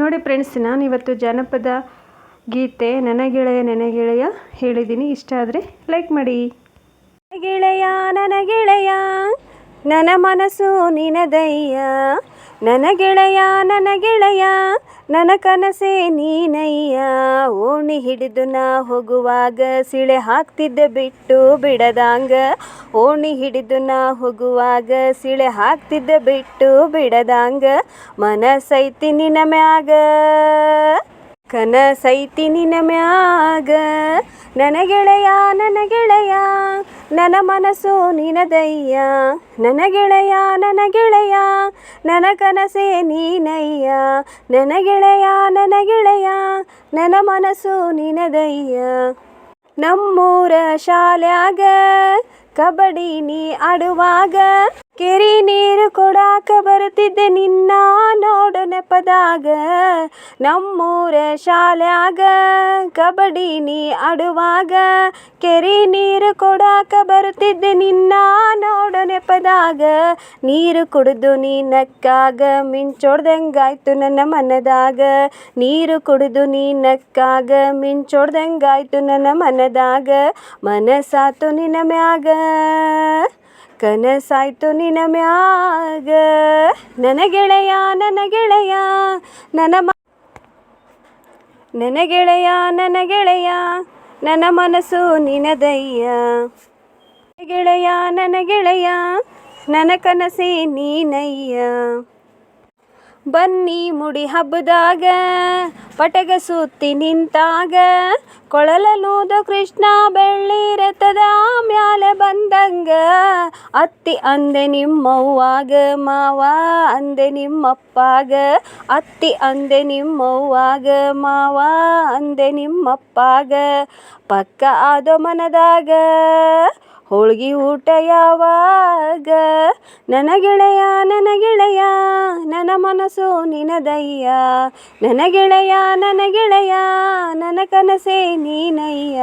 ನೋಡಿ ಫ್ರೆಂಡ್ಸ್, ನಾನು ಇವತ್ತು ಜನಪದ ಗೀತೆ ನನಗೆಳೆಯ ಗೆಳೆಯ ನನ್ನ ಗೆಳೆಯ ಹೇಳಿದ್ದೀನಿ. ಇಷ್ಟ ಆದರೆ ಲೈಕ್ ಮಾಡಿ. ಗೆಳೆಯ ನನಗೆಳೆಯ ನನ ಮನಸ್ಸು ನಿನದಯ್ಯ. ನನಗೆಳೆಯ ನನಗೆಳೆಯ, ನನ್ನ ಕನಸೇ ನೀನಯ್ಯ. ಹಿಡಿದು ನಾ ಹೋಗುವಾಗ ಸಿಳೆ ಹಾಕ್ತಿದ್ದೆ ಬಿಟ್ಟು ಬಿಡದಾಂಗ. ಓಣಿ ಹಿಡಿದು ನಾ ಹೋಗುವಾಗ ಸಿಳೆ ಹಾಕ್ತಿದ್ದೆ ಬಿಟ್ಟು ಬಿಡದಾಂಗ. ಮನಸ್ಸೈತಿ ನಿನ್ನ ಮ್ಯಾಗ. ಕನಸೈತಿ ನಿನ ಮ್ಯಾಗ. ನನ್ನ ಗೆಳೆಯ ನನ್ನ ಗೆಳೆಯ, ನನ್ನ ಮನಸ್ಸು ನಿನದಯ್ಯ. ನನ ಗೆಳೆಯ, ನನ್ನ ಗೆಳೆಯ, ನನ್ನ ಕನಸೇ ನೀನಯ್ಯ. ನನ್ನ ಗೆಳೆಯ ನನ್ನ ಗೆಳೆಯ, ನನ್ನ ಮನಸ್ಸು ನಿನದಯ್ಯ. ನಮ್ಮೂರ ಶಾಲ್ಯಾಗ ಕಬಡ್ಡಿ ನೀ ಆಡುವಾಗ ಕೆರಿ ನೀರು ಕೊಡಾಕ ಬರುತ್ತಿದ್ದೆ ನಿನ್ನ ನೋಡು ನೆಪದಾಗ ನಮ್ಮೂರ ಶಾಲ್ಯಾಗ ಕಬಡ್ಡಿ ನೀ ಆಡುವಾಗ ಕೆರಿ ನೀರು ಕೊಡಾಕ ಬರುತ್ತಿದ್ದೆ ನಿನ್ನ ನೋಡು ನೆಪದಾಗ ನೀರು ಕುಡಿದು ನೀ ನಕ್ಕಾಗ ಮಿಂಚೊಡ್ದಂಗಾಯ್ತು ನನ್ನ ಮನದಾಗ. ನೀರು ಕುಡಿದು ನೀ ನಕ್ಕಾಗ ಮಿಂಚೊಡ್ದಂಗಾಯ್ತು ನನ್ನ ಮನದಾಗ. ಮನಸ್ಸಾತು ನಿನ್ನ ಮ್ಯಾಗ ಕನಸಾಯ್ತು ನಿನ ಮ್ಯಾಗ. ನನ್ನ ಗೆಳೆಯ ನನ್ನ ಗೆಳೆಯ, ನನ್ನ ಮ ನನ್ನ ಗೆಳೆಯ ನನ್ನ ಗೆಳೆಯ, ನನ್ನ ಮನಸ್ಸು ನಿನದಯ್ಯ. ಗೆಳೆಯ, ನನ್ನ ಗೆಳೆಯ, ನನ್ನ ಕನಸೇ ನೀನಯ್ಯ. ಬನ್ನಿ ಮುಡಿ ಹಬ್ಬದಾಗ ಪಟಗ ಸುತ್ತಿ ನಿಂತಾಗ ಕೊಳಲನೂದು ಕೃಷ್ಣ ಬೆಳ್ಳಿ ರಥದ ಮ್ಯಾಲೆ ಬಂದಂಗ. ಅತ್ತಿ ಅಂದೆ ನಿಮ್ಮವ್ವಾಗ, ಮಾವ ಅಂದೆ ನಿಮ್ಮಪ್ಪಾಗ. ಅತ್ತಿ ಅಂದೆ ನಿಮ್ಮವ್ವಾಗ, ಮಾವ ಅಂದೆ ನಿಮ್ಮಪ್ಪಾಗ. ಪಕ್ಕ ಆದೋ ಮನದಾಗ ಹೋಳ್ಗಿ ಊಟ ಯಾವಾಗ? ನನಗೆಳೆಯ ನನಗೆಳೆಯ ಮನಸ್ಸು ನಿನದಯ್ಯ. ನನ್ನ ಗೆಳೆಯ ನನ್ನ ಗೆಳೆಯ ಕನಸೇ ನೀನಯ್ಯ.